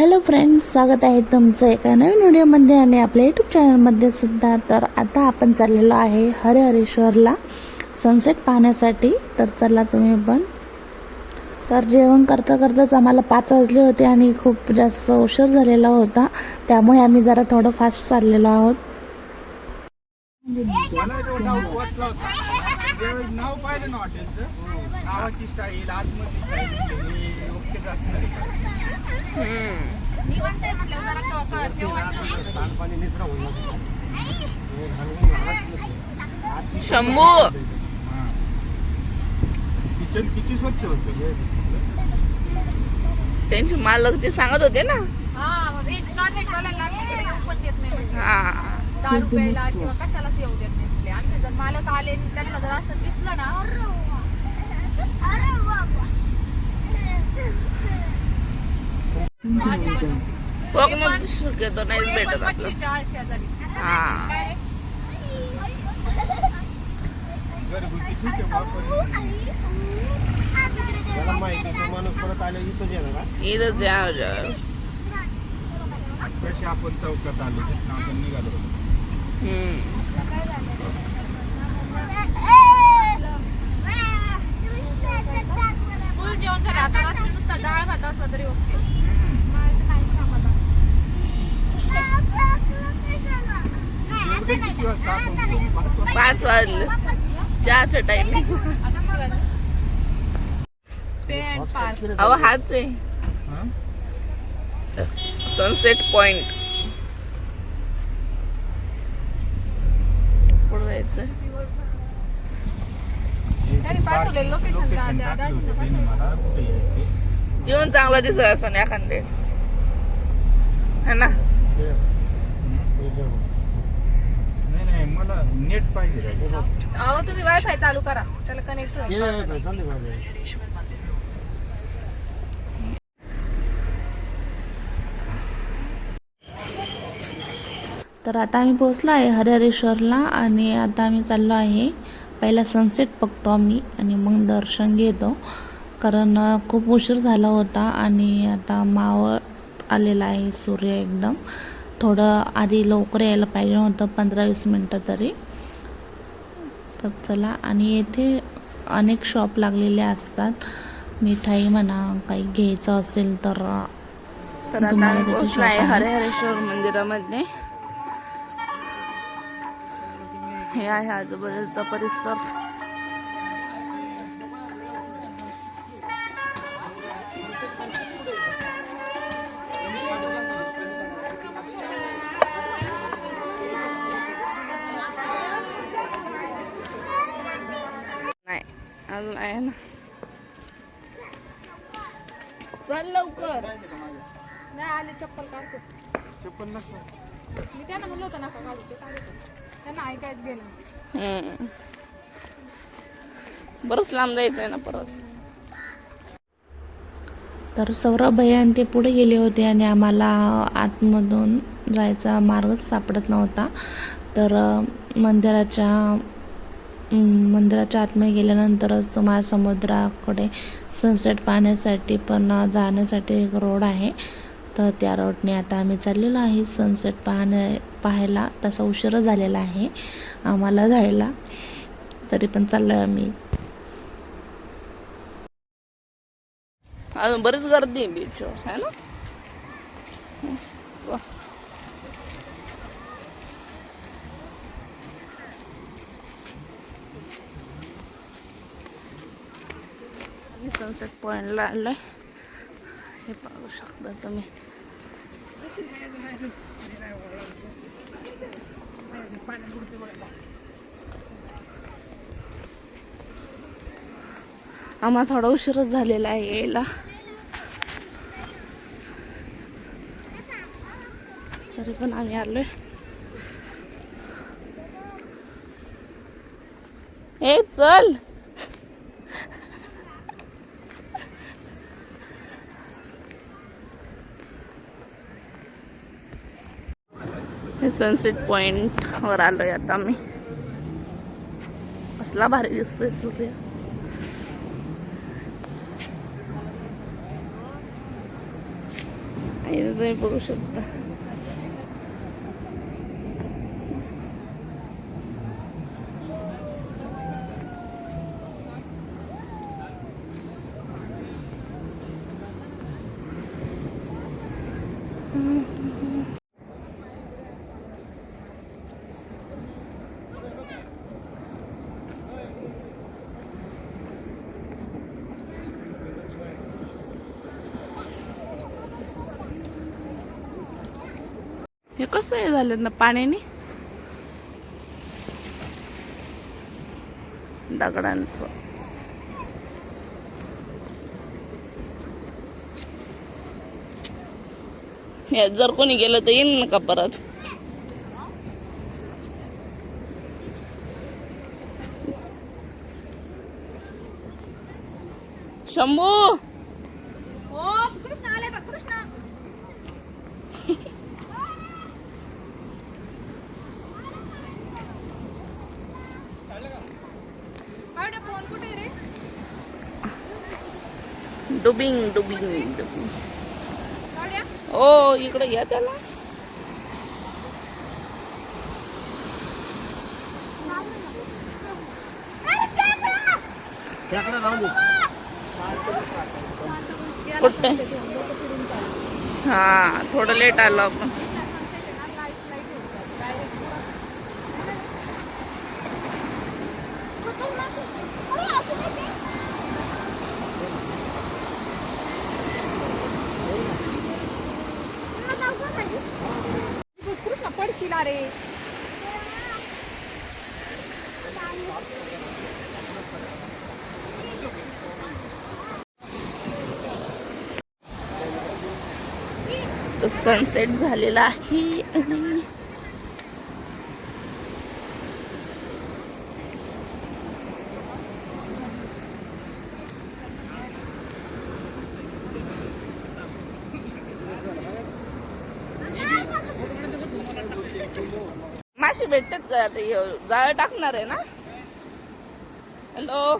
Hello friends स्वागत आहे तुमचं एका नवीन व्हिडिओमध्ये आणि आपल्या यूट्यूब चॅनलमध्ये सुद्धा. तर आता आपण चाललेलो आहे हरिहरेश्वरला. सनसेट पाहण्यासाठी. तर चला तुम्ही पण. तर जेवण करता करताच आम्हाला पाच वाजले होते आणि खूप जास्त उशीर झालेला होता. त्यामुळे आम्ही जरा थोडं फास्ट चाललेलो आहोत. नाव पाहिलं ना हॉटेलचं नावाची स्टाईल आतमधली स्टाईल ओके शंभू! किचन किती स्वच्छ होतं त्यांचे मालक ते सांगत होते ना. हा दारू प्यायला किंवा कशालाच येऊ देत नाही तिकडे आमचे जर मालक आले आणि त्यांना जर असं दिसलं ना. मग शक्यतो नाहीच ते भेटत आपलं हा इथंच आहे. कशी आपण चौकात आलो आपण निघालो. फुल जेवण झालं आता रात्री नुसता डाळ भात असला तरी ओके एवढे किती वाजता आपण पाच वाजले. चहाचा टाइमिंग अहो हाच आहे. सनसेट पॉइंट पुढे जायचं येऊन चांगला दिसत असं एखादे है ना? नाही नाही मला नेट पाहिजे. रे. अहो तुम्ही वायफाय चालू करा. त्याला कनेक्ट होईल. तर आता आम्ही पोहोचलो आहे हरिहरेश्वरला आणि आता आम्ही चाललो आहे. पहिला सनसेट बघतो आम्ही आणि मग दर्शन घेतो. कारण खूप उशीर झाला होता आणि आता मावळ आलेला आहे सूर्य एकदम. थोडं आधी लवकर यायला पाहिजे होतं पंधरा वीस मिनटं तरी. तर चला आणि येथे अनेक शॉप लागलेले असतात. मिठाई म्हणा काही घ्यायचं असेल तर तर आता आहे. हरिहरेश्वर मंदिरामध्ये. हे आहे आजूबाजूचा परिसर. चल लवकर. नाही आले चप्पल काढतो. चप्पल नसतं. मी त्यांना म्हणलं होतं नका काढू ते काढतो त्यांना ऐकायच गेलं. बरंच लांब जायचं आहे ना परत. तर सौरभ भैया आणि ते पुढे गेले होते आणि आम्हाला आतमधून जायचा मार्गच सापडत नव्हता. तर मंदिराच्या मंदिराच्या आतमध्ये गेल्यानंतरच तुम्हाला समुद्राकडे सनसेट पाहण्यासाठी पण जाण्यासाठी एक रोड आहे. तर त्या रोडने आता आम्ही चाललेलो आहे. सनसेट पाहण्या पाहायला तसा उशीर झालेला आहे आम्हाला जायला. तरी पण चाललो आहे आम्ही. अजून बरीच गर्दी आहे बीचवर है ना? मस्त. सनसेट पॉईंटला आलोय हे पाहू शकता तुम्ही आम्हाला थोडा उशीरच झालेला आहे यायला. तरी पण आम्ही आलोय. ए चल. सनसेट पॉईंटवर आलो आहे आता मी कसला भारी दिसतोय सूर्य. तुम्ही बघू शकता. हे कसं हे झालं ना पाण्याने? दगडांचं. यात जर कोणी गेलं तर येईन का परत? शंभू ओ कृष्ण आले बघ कृष्ण काय फोन कुठे आहे रे डुबिंग डुबिंग ओ इकडे या त्याला. कुठे? हा थोडं लेट आलो आपण. कृष्ण रे तर सनसेट झालेला आहे. आणि भेटतात का? आता जाळं टाकणार आहे ना? हॅलो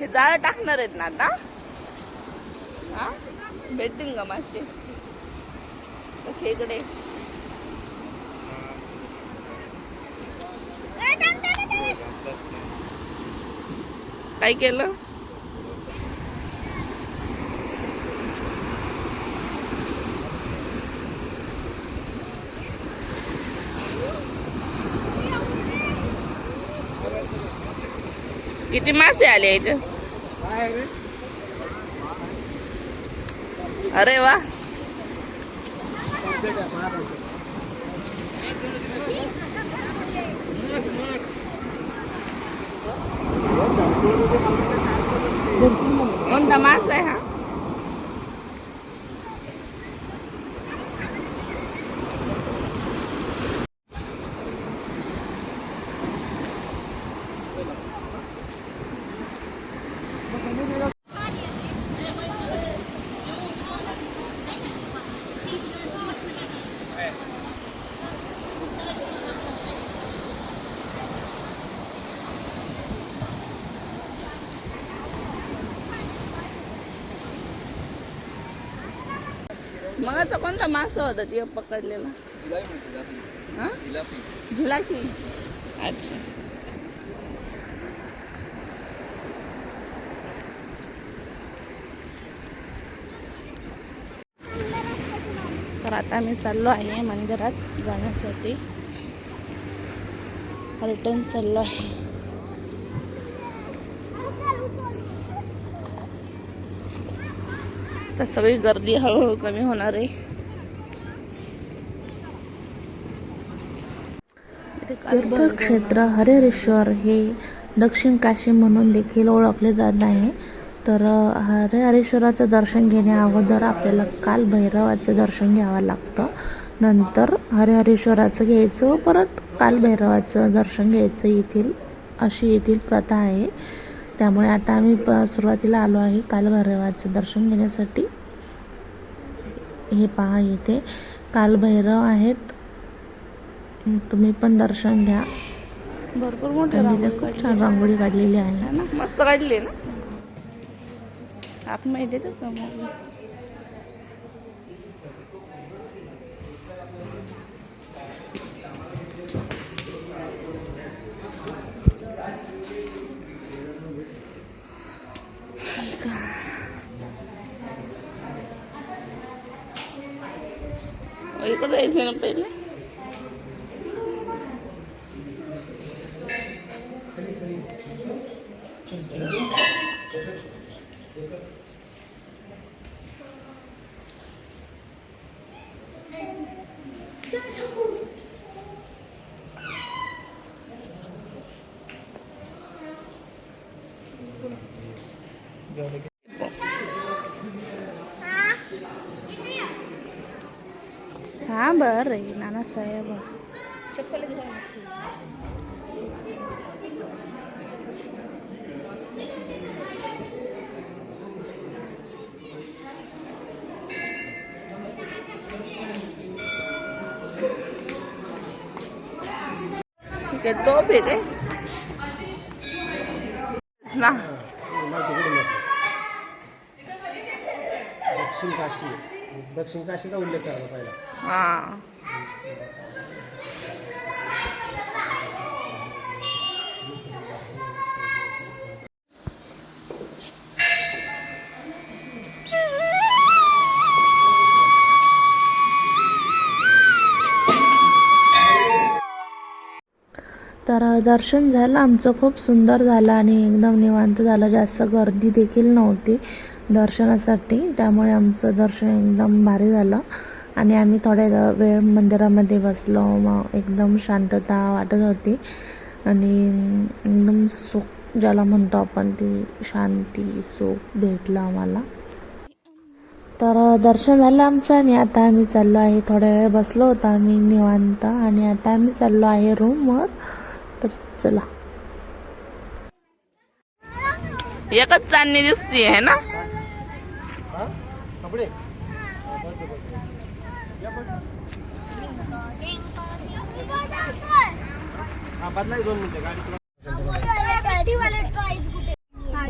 हे जाळं टाकणार आहेत ना आता? हा? भेटतील का मासे? तर खेकडे काय केलं? किती मासे आले इथे? अरे वा. कोणता मास आहे हा? मगाचा कोणता मासा होता ते पकडलेला? हां? झुलाकी अच्छा. तर आता आम्ही चाललो आहे मंदिरात जाण्यासाठी. रिटर्न चाललो आहे. तर सगळी गर्दी हळूहळू कमी होणार आहे. तीर्थक्षेत्र हरिहरेश्वर हे दक्षिण काशी म्हणून देखील ओळखले जात आहे. तर हरिहरेश्वराचं दर्शन घेण्या अगोदर आपल्याला काल भैरवाचं दर्शन घ्यावं लागतं. नंतर हरिहरेश्वराचं घ्यायचं परत काल भैरवाचं दर्शन घ्यायचं येथील अशी येथील प्रथा आहे. त्यामुळे आता आम्ही प सुरुवातीला आलो आहे काल भैरवाचं दर्शन घेण्यासाठी. हे पहा इथे. कालभैरव आहेत. तुम्ही पण दर्शन घ्या. भरपूर मोठे त्यांनी रांगोळी खूप छान रांगोळी काढलेली आहे. ना मस्त काढली ना? आतमध्ये येतात इकडे जायचं ना पहिले हा बरं रे नाना साहेब ठीक आहे तो भेटे ना दक्षिण काशी दक्षिण काशीचा उल्लेख करायला पहिला. हा. तर दर्शन झालं. आमचं खूप सुंदर झालं आणि एकदम निवांत झालं. जास्त गर्दी देखील नव्हती. दर्शनासाठी. त्यामुळे आमचं दर्शन एकदम भारी झालं. आणि आम्ही थोड्या वेळ मंदिरामध्ये बसलो. मग एकदम शांतता वाटत होती. आणि एकदम सुख ज्याला म्हणतो आपण ती शांती सुख भेटलं आम्हाला. तर दर्शन झालं आमचं आणि आता आम्ही चाललो आहे. थोड्या वेळ बसलो होतो आम्ही निवांत. आणि आता आम्ही चाललो आहे रूमवर. तर चला. एकच चांदणी दिसते आहे ना? कपडे हा बदलाय दोन मिनिटं गाडी तुला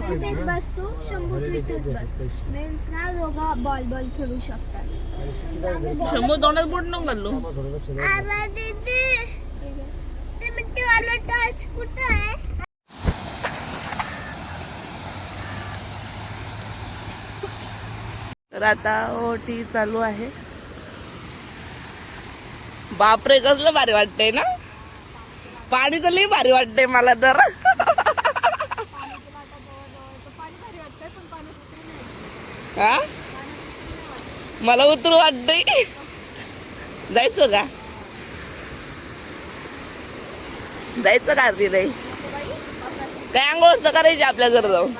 तिथेच बस तू शंभू तू इथेच बस मीन्स ना दोघं बॉल बॉल खेळू शकतात शंभू दोनच बुट नको घालू थोडं लक्ष द्या. कुठं आहे तर आता ओटी चालू आहे. बापरे कसलं भारी वाटतंय ना? पाणी तर लई भारी वाटतंय मला तर. हा? मला उतरू वाटतंय. जायचं का? जायचं का नाही काय आंघोळ करायची आपल्या घरी जाऊन?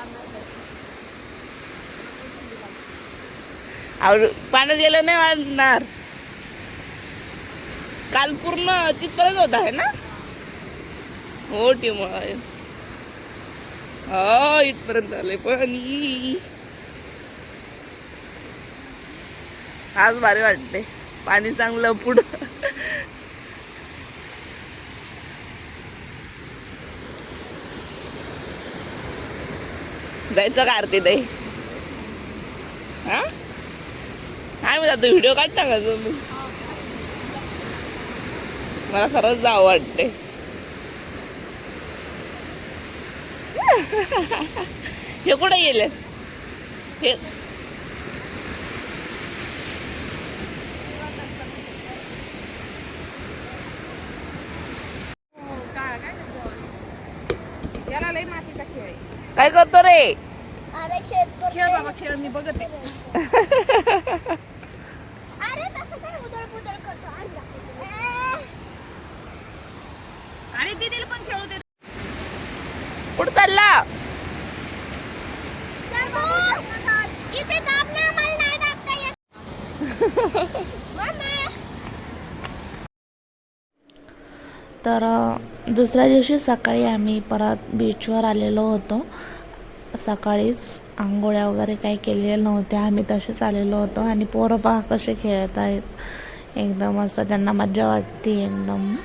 आवड पाण्यात गेलं नाही वाढणार. काल पूर्ण तिथपर्यंत होत आहे ना? हो टीम हो इथपर्यंत आले पण आज भारी वाटते पाणी चांगलं पुढं. जायचं का आरती ताई? हा? आम्ही जातो व्हिडिओ काढता का तुम्ही मला खरंच जावं वाटते हे कुठे गेले हे काय करतो रे? खेळ बाबा खेळ मी बघते अरे तसं काय उदळ पुदळ करतो आणला. आणि दिदीला पण खेळू दे कुठं चालला. तर दुसऱ्या दिवशी सकाळी आम्ही परत बीचवर आलेलो होतो. सकाळीच आंघोळ्या वगैरे काही केलेल्या नव्हत्या. आम्ही तसेच आलेलो होतो आणि पोरं पहा कसे खेळत आहेत. एकदम असं त्यांना मजा वाटते एकदम.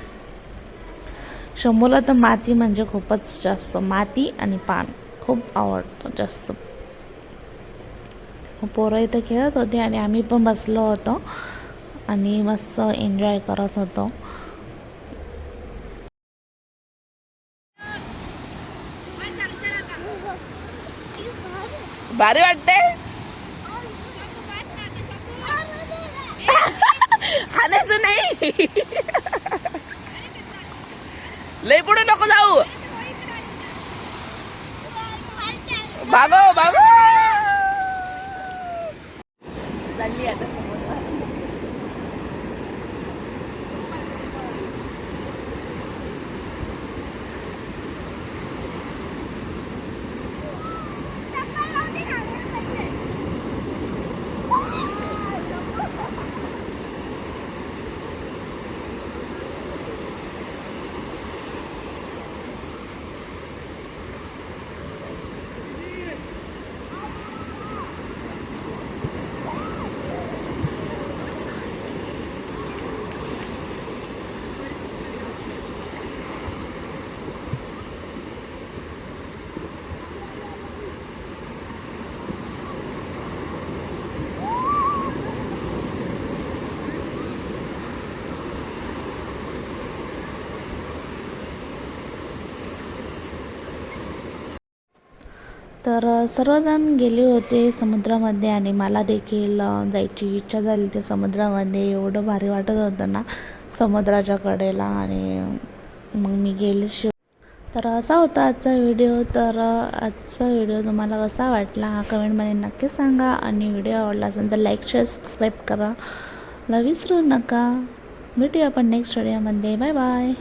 शंभूला तर माती म्हणजे खूपच जास्त. माती आणि पान खूप आवडतं जास्त. पोरं इथं खेळत होते आणि आम्ही पण बसलो होतो आणि मस्त एन्जॉय करत होतो. भारी वाटते पाण्याचं नाही. लय पुढे नको जाऊ. बागो बागो चालली आता तर सर्वजण गेले होते समुद्रामध्ये आणि मला देखील जायची इच्छा झाली ते समुद्रामध्ये. एवढं भारी वाटत होतं ना समुद्राच्या कडेला आणि मग मी गेले शिव तर असा होता आजचा व्हिडिओ. तर आजचा व्हिडिओ तुम्हाला कसा वाटला हा कमेंटमध्ये नक्की सांगा आणि व्हिडिओ आवडला असेल तर लाईक शेअर सबस्क्राईब करा. ला विसरू नका. भेटूया आपण नेक्स्ट व्हिडिओमध्ये बाय बाय